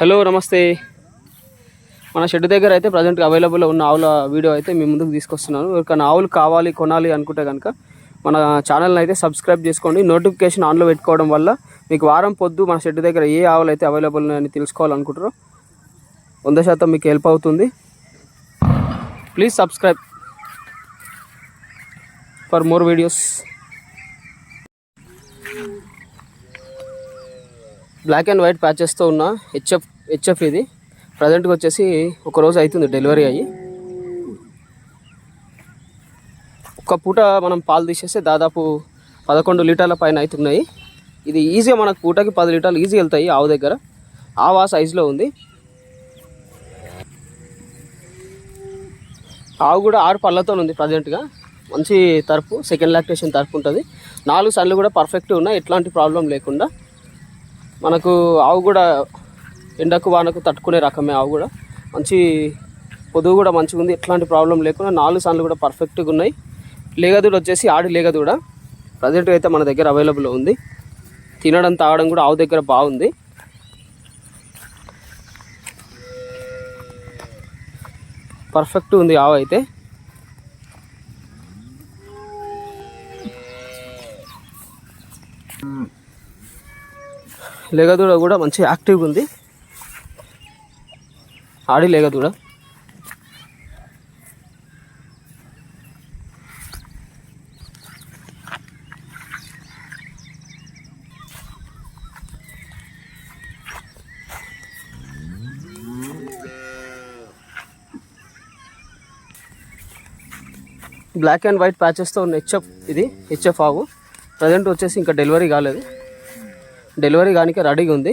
Hello నమస్తే. మన shed దగ్గర అయితే ప్రజెంట్గా అవైలబుల్లో ఉన్న ఆవుల వీడియో అయితే మీ ముందుకు తీసుకొస్తున్నాను. ఎవరికైనా ఆవులు కావాలి కొనాలి అనుకుంటే కనుక మన ఛానల్ని అయితే సబ్స్క్రైబ్ చేసుకోండి. నోటిఫికేషన్ ఆన్లో పెట్టుకోవడం వల్ల మీకు వారం పొద్దు మన షెడ్ దగ్గర ఏ ఆవులు అయితే అవైలబుల్ ఉన్నాయని తెలుసుకోవాలనుకుంటారో వంద శాతం మీకు హెల్ప్ అవుతుంది. Please subscribe for more videos black and white ప్యాచెస్తో ఉన్న హెచ్ఎఫ్ హెచ్ఎఫ్ ఇది. ప్రజెంట్గా వచ్చేసి ఒక రోజు అవుతుంది డెలివరీ అయ్యి. ఒక పూట మనం పాలు తీసేస్తే దాదాపు పదకొండు లీటర్ల పైన అవుతున్నాయి. ఇది ఈజీగా మనకు పూటకి పది లీటర్లు ఈజీ వెళ్తాయి ఆవు దగ్గర. ఆవు ఆ సైజులో ఉంది. ఆవు కూడా ఆరు పళ్ళతో ఉంది ప్రజెంట్గా మంచి తరపు సెకండ్ లాక్టేషన్ తరపు ఉంటుంది. నాలుగు సన్లు కూడా పర్ఫెక్ట్ ఉన్నాయి. ఎట్లాంటి ప్రాబ్లం లేకుండా. మనకు ఆవు కూడా ఎండకు వానకు తట్టుకునే రకమే ఆవు కూడా. మంచి పొదుగు కూడా మంచిగా ఉంది. ఎట్లాంటి ప్రాబ్లం లేకుండా నాలుగు సార్లు కూడా పర్ఫెక్ట్గా ఉన్నాయి. లేగదూడ వచ్చేసి ఆడి లేగదూడ. ప్రజెంట్ అయితే మన దగ్గర అవైలబుల్ ఉంది. తినడం తాగడం కూడా ఆవు దగ్గర బాగుంది. పర్ఫెక్ట్ ఉంది ఆవు అయితే. లేగదూడ కూడా మంచి యాక్టివ్గా ఉంది. ఆడి లేగదూడ. బ్లాక్ అండ్ వైట్ ప్యాచెస్తో ఉన్న హెచ్ఎఫ్ ఇది హెచ్ఎఫ్ ఆవు ప్రజెంట్ వచ్చేసి ఇంకా డెలివరీ కాలేదు. డెలివరీ కానీ రెడీగా ఉంది.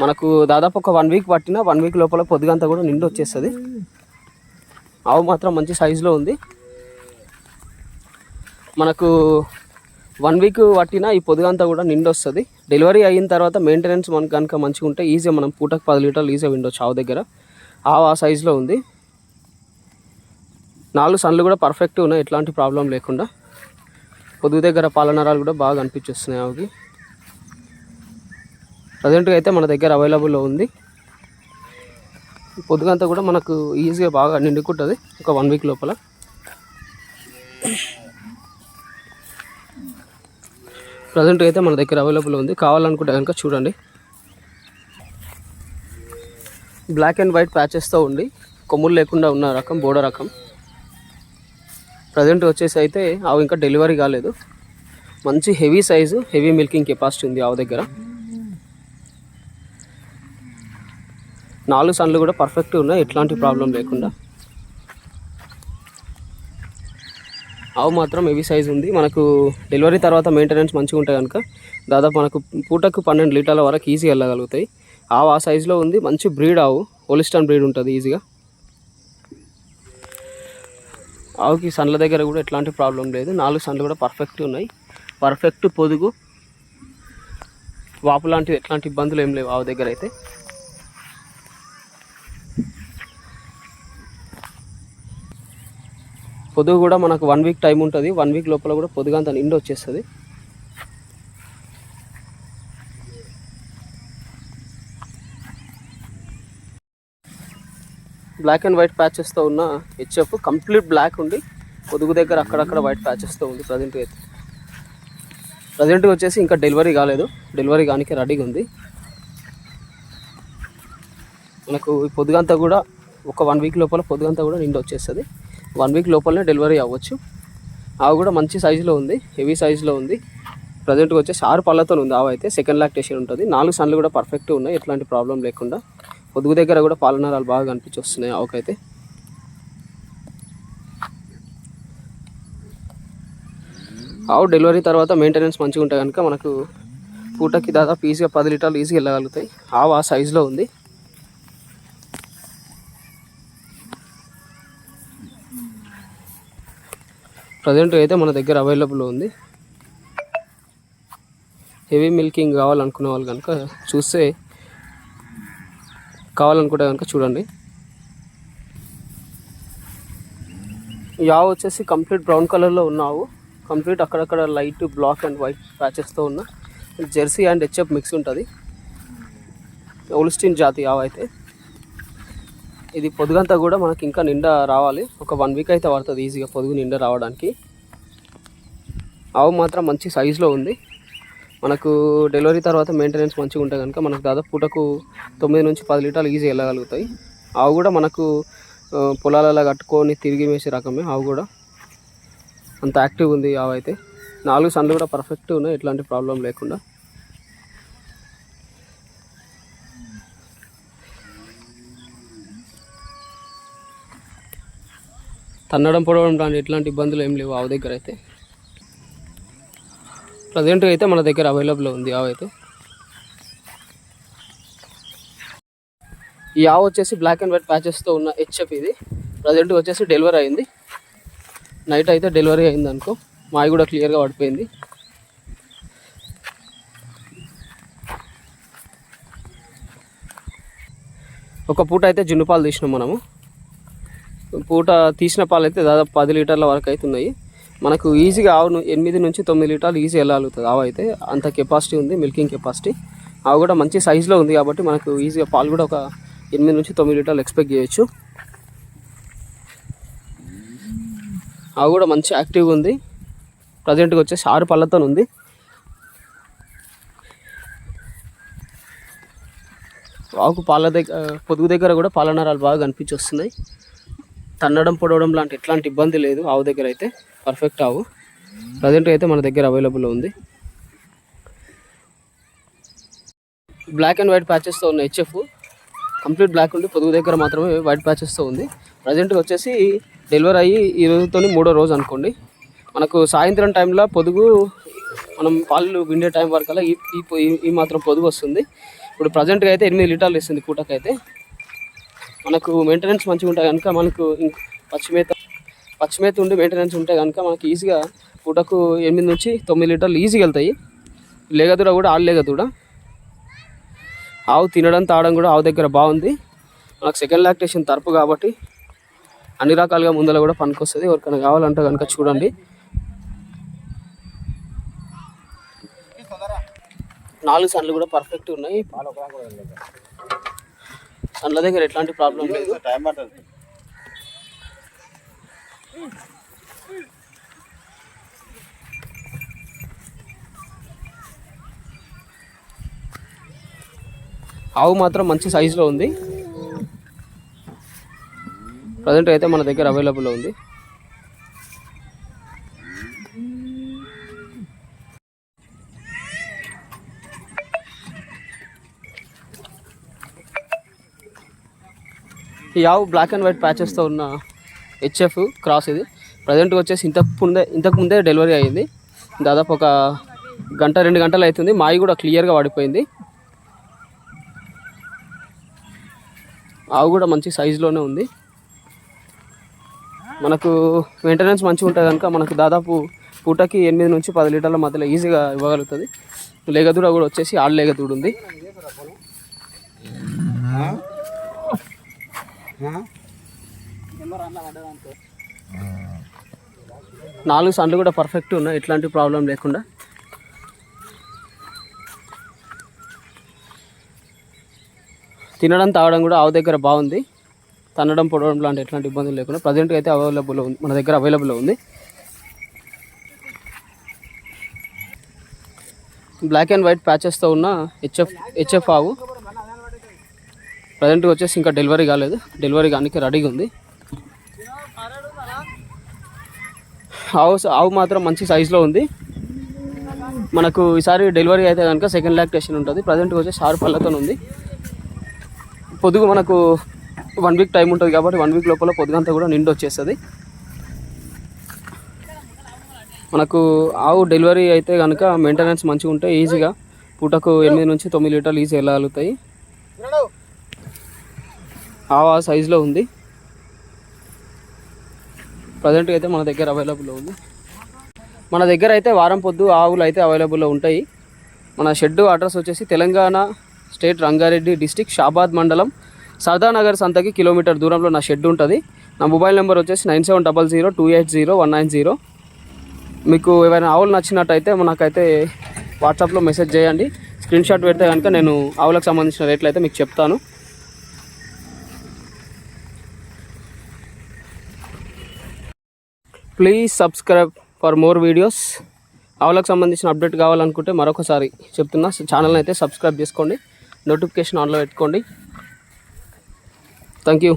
మనకు దాదాపు ఒక వన్ వీక్ పట్టిన వన్ వీక్ లోపల పొద్దుగంతా కూడా నిండు వచ్చేస్తుంది. ఆవు మాత్రం మంచి సైజులో ఉంది. మనకు వన్ వీక్ పట్టినా ఈ పొద్దుగంతా కూడా నిండు వస్తుంది. డెలివరీ అయిన తర్వాత మెయింటెనెన్స్ మనకు కనుక మంచిగా ఉంటే ఈజీగా మనం పూటకు పది లీటర్లు ఈజీగా విండొచ్చు ఆవు దగ్గర. ఆవు ఆ సైజులో ఉంది. నాలుగు సన్లు కూడా పర్ఫెక్ట్ ఉన్నాయి ఎట్లాంటి ప్రాబ్లం లేకుండా. పొదుగు దగ్గర పాలనరాలు కూడా బాగా అనిపించేస్తున్నాయి ఆవుకి. ప్రజెంట్గా అయితే మన దగ్గర అవైలబుల్లో ఉంది. పొద్దుగంతా కూడా మనకు ఈజీగా బాగా నిండుకుంటుంది ఒక వన్ వీక్ లోపల. ప్రజెంట్ అయితే మన దగ్గర అవైలబుల్ ఉంది. కావాలనుకుంటే కనుక చూడండి. బ్లాక్ అండ్ వైట్ ప్యాచెస్తో ఉండి కొమ్ములు లేకుండా ఉన్న రకం బోడ రకం. ప్రజెంట్ వచ్చేసి అయితే ఆవు ఇంకా డెలివరీ కాలేదు. మంచి heavy size heavy milking capacity ఉంది ఆవు దగ్గర. నాలుగు సన్లు కూడా పర్ఫెక్ట్ ఉన్నాయి. ఎట్లాంటి ప్రాబ్లం లేకుండా. ఆవు మాత్రం హెవీ సైజ్ ఉంది. మనకు డెలివరీ తర్వాత మెయింటెనెన్స్ మంచిగా ఉంటాయి కనుక దాదాపు మనకు పూటకు పన్నెండు లీటర్ల వరకు ఈజీ వెళ్ళగలుగుతాయి. ఆవు ఆ సైజులో ఉంది. మంచి బ్రీడ్ ఆవు. హోలిస్టన్ బ్రీడ్ ఉంటుంది ఈజీగా ఆవుకి సన్ల దగ్గర కూడా ఎట్లాంటి ప్రాబ్లం లేదు. నాలుగు సన్లు కూడా పర్ఫెక్ట్ ఉన్నాయి. పర్ఫెక్ట్ పొదుగు. వాపు లాంటివి ఎట్లాంటి ఇబ్బందులు ఏం లేవు ఆవు దగ్గర అయితే. పొదుగు కూడా మనకు వన్ వీక్ టైం ఉంటుంది. వన్ వీక్ లోపల కూడా పొదుగంత నిండి వచ్చేస్తుంది. బ్లాక్ అండ్ వైట్ ప్యాచెస్తో ఉన్న హెచ్ఎఫ్ కంప్లీట్ బ్లాక్ ఉండి పొదుగు దగ్గర అక్కడక్కడ వైట్ ప్యాచెస్తో ఉంది ప్రజెంట్గా అయితే. ప్రజెంట్గా వచ్చేసి ఇంకా డెలివరీ కాలేదు. డెలివరీ కానికి రెడీగా ఉంది. మనకు పొద్దుగంతా కూడా ఒక వన్ వీక్ లోపల పొద్దుగంతా కూడా నిండి వచ్చేస్తుంది. వన్ వీక్ లోపలనే డెలివరీ అవ్వచ్చు. ఆవు కూడా మంచి సైజులో ఉంది హెవీ సైజులో ఉంది. ప్రజెంట్గా వచ్చేసి ఆరు పళ్ళతో ఉంది ఆవు అయితే సెకండ్ లాక్టేషన్ ఉంటుంది. నాలుగు సన్లు కూడా పర్ఫెక్ట్ ఉన్నాయి ఎట్లాంటి ప్రాబ్లం లేకుండా. పొదుగు దగ్గర కూడా పాలనరాలు బాగా కనిపించి వస్తున్నాయి ఆవుకైతే. ఆవు డెలివరీ తర్వాత మెయింటెనెన్స్ మంచిగా ఉంటే కనుక మనకు పూటకి దాదాపు ఈజీగా పది లీటర్లు ఈజీగా వెళ్ళగలుగుతాయి. ఆవు ఆ సైజులో ఉంది. ప్రజెంట్ అయితే మన దగ్గర అవైలబుల్ ఉంది. హెవీ మిల్కింగ్ కావాలనుకునే వాళ్ళు కనుక చూస్తే కావాలనుకుంటే కనుక చూడండి. యావ్ వచ్చేసి కంప్లీట్ బ్రౌన్ కలర్లో ఉన్నావు. కంప్లీట్ అక్కడక్కడ లైట్ బ్లాక్ అండ్ వైట్ ప్యాచెస్తో ఉన్న. జెర్సీ అండ్ హెచ్ఎఫ్ మిక్స్ ఉంటుంది. ఓలిస్టిన్ జాతి యావ్ అయితే. ఇది పొదుగంతా కూడా మనకి ఇంకా నిండా రావాలి. ఒక వన్ వీక్ అయితే పడుతుంది ఈజీగా పొదుగు నిండా రావడానికి. ఆవు మాత్రం మంచి సైజులో ఉంది. మనకు డెలివరీ తర్వాత మెయింటెనెన్స్ మంచిగా ఉంటే కనుక మనకు దాదాపు పూటకు తొమ్మిది నుంచి పది లీటర్లు ఈజీ వెళ్ళగలుగుతాయి. ఆవు కూడా మనకు పొలాలలో కట్టుకొని తిరిగి వేసే రకమే ఆవు కూడా. అంత యాక్టివ్ ఉంది ఆవు అయితే. నాలుగు సన్లు కూడా పర్ఫెక్ట్ ఉన్నాయి ఎట్లాంటి ప్రాబ్లం లేకుండా. తన్నడం పొడవడం లాంటి ఎట్లాంటి ఇబ్బందులు ఏం లేవు ఆవు దగ్గర అయితే. ప్రజెంట్గా అయితే మన దగ్గర అవైలబుల్ ఉంది ఆవు అయితే. ఈ ఆవు వచ్చేసి బ్లాక్ అండ్ వైట్ ప్యాచెస్తో ఉన్న హెచ్ఎఫ్ ఇది. ప్రజెంట్ వచ్చేసి డెలివరీ అయింది. నైట్ అయితే డెలివరీ అయింది అనుకో మావి కూడా క్లియర్గా పడిపోయింది. ఒక పూట అయితే జున్నుపాలు తీసినాం మనము. పూట తీసిన పాలు అయితే దాదాపు పది లీటర్ల వరకు అవుతున్నాయి. మనకు ఈజీగా ఆవును ఎనిమిది నుంచి తొమ్మిది లీటర్లు ఈజీ వెళ్ళగలుగుతుంది ఆవు అయితే అంత కెపాసిటీ ఉంది మిల్కింగ్ కెపాసిటీ ఆవు కూడా మంచి సైజులో ఉంది కాబట్టి మనకు ఈజీగా పాలు కూడా ఒక ఎనిమిది నుంచి తొమ్మిది లీటర్లు ఎక్స్పెక్ట్ చేయొచ్చు. ఆవు కూడా మంచి యాక్టివ్గా ఉంది. ప్రజెంట్గా వచ్చేసి ఆరు పళ్ళతో ఉంది. ఆవుకు పాల దగ్గర పొదుగు దగ్గర కూడా పాలనరాలు బాగా కనిపించి వస్తున్నాయి. తన్నడం పొడవడం లాంటి ఎట్లాంటి ఇబ్బంది లేదు. ఆవు దగ్గర అయితే పర్ఫెక్ట్ ఆవు. ప్రజెంట్ అయితే మన దగ్గర అవైలబుల్ ఉంది. బ్లాక్ అండ్ వైట్ ప్యాచెస్తో ఉన్న హెచ్ఎఫ్ కంప్లీట్ బ్లాక్ ఉండి పొదుగు దగ్గర మాత్రమే వైట్ ప్యాచెస్తో ఉంది. ప్రజెంట్గా వచ్చేసి డెలివరీ అయ్యి ఈ రోజుతో మూడో రోజు అనుకోండి. మనకు సాయంత్రం టైంలో పొదుగు మనం పాలు విండే టైం వరకల్లా ఈ ఈ ఈ- ఈ మాత్రం పొదుగు వస్తుంది. ఇప్పుడు ప్రజెంట్గా అయితే ఎనిమిది లీటర్లు ఇస్తుంది పూటకైతే మనకు మెయింటెనెన్స్ మంచిగా ఉంటాయి కనుక మనకు పచ్చిమేత పచ్చిమేత ఉండి మెయింటెనెన్స్ ఉంటే కనుక మనకి ఈజీగా పూటకు ఎనిమిది నుంచి తొమ్మిది లీటర్లు ఈజీగా వెళ్తాయి. లేగదూడ కూడా ఆలు లేగదూడ. ఆవు తినడం తాగడం కూడా ఆవు దగ్గర బాగుంది. మనకు సెకండ్ లాక్టేషన్ తరపు కాబట్టి అన్ని రకాలుగా ముందర కూడా పనికొస్తుంది ఎవరికైనా కావాలంటే కనుక చూడండి. నాలుగు సన్లు కూడా పర్ఫెక్ట్ ఉన్నాయి. సన్ల దగ్గర ఎట్లాంటి ప్రాబ్లం లేదు. టైం పడుతుంది ఆవు మాత్రం మంచి సైజులో ఉంది. ప్రజెంట్ అయితే మన దగ్గర అవైలబుల్ ఉంది. ఈ ఆవు బ్లాక్ అండ్ వైట్ ప్యాచెస్తో ఉన్న హెచ్ఎఫ్ క్రాస్ ఇది. ప్రజెంట్గా వచ్చేసి ఇంతకు ముందే ఇంతకు ముందే డెలివరీ అయ్యింది. దాదాపు ఒక గంట రెండు గంటలు అవుతుంది. మాయి కూడా క్లియర్గా పడిపోయింది ఆవు కూడా మంచి సైజులోనే ఉంది. మనకు మెయింటెనెన్స్ మంచిగా ఉంటుంది కనుక మనకు దాదాపు పూటకి ఎనిమిది నుంచి పది లీటర్ల మధ్యలో ఈజీగా ఇవ్వగలుగుతుంది. లేగదూడ కూడా వచ్చేసి ఆడ లేగదూడు ఉంది. నాలుగు సండ్లు కూడా పర్ఫెక్ట్ ఉన్నాయి. ఎట్లాంటి ప్రాబ్లం లేకుండా. తినడం తాగడం కూడా ఆవు దగ్గర బాగుంది. తన్నడం పొడవడం లాంటి ఎట్లాంటి ఇబ్బందులు లేకుండా. ప్రజెంట్గా అయితే అవైలబుల్ ఉంది. మన దగ్గర అవైలబుల్ ఉంది. బ్లాక్ అండ్ వైట్ ప్యాచెస్తో ఉన్న హెచ్ఎఫ్ హెచ్ఎఫ్ ఆవు. ప్రజెంట్గా వచ్చేసి ఇంకా డెలివరీ కాలేదు. డెలివరీ కానీ రెడీగా ఉంది. ఆవు ఆవు మాత్రం మంచి సైజులో ఉంది. మనకు ఈసారి డెలివరీ అయితే కనుక సెకండ్ లాక్టేషన్ ఉంటుంది. ప్రజెంట్గా వచ్చేసి ఆరు పళ్ళతో ఉంది. పొదుగు మనకు వన్ వీక్ టైం ఉంటుంది కాబట్టి వన్ వీక్ లోపల పొద్దుగంతా కూడా నిండి వచ్చేస్తుంది. మనకు ఆవు డెలివరీ అయితే కనుక మెయింటెనెన్స్ మంచిగా ఉంటే ఈజీగా. పూటకు ఎనిమిది నుంచి తొమ్మిది లీటర్లు ఈజీ వెళ్ళగలుగుతాయి ఆ సైజులో ఉంది. ప్రజెంట్గా అయితే మన దగ్గర అవైలబుల్లో ఉంది. మన దగ్గర అయితే వారం పొద్దు ఆవులు అయితే అవైలబుల్లో ఉంటాయి. మన షెడ్ అడ్రస్ వచ్చేసి తెలంగాణ స్టేట్ రంగారెడ్డి డిస్టిక్ షాబాద్ మండలం సర్దానగర్ సంతకి కిలోమీటర్ దూరంలో నా షెడ్ ఉంటుంది. నా మొబైల్ నెంబర్ వచ్చేసి nine seven double zero two eight zero one nine zero. మీకు ఏమైనా ఆవులు నచ్చినట్టయితే మనకైతే వాట్సాప్లో మెసేజ్ చేయండి. స్క్రీన్ షాట్ పెడితే కనుక నేను ఆవులకు సంబంధించిన రేట్లు అయితే మీకు చెప్తాను. Please subscribe for more videos ఆవులకు సంబంధించిన అప్డేట్ కావాలనుకుంటే మరొకసారి చెప్తున్నా. ఛానల్ని అయితే సబ్స్క్రైబ్ చేసుకోండి. నోటిఫికేషన్ ఆన్లో పెట్టుకోండి. Thank you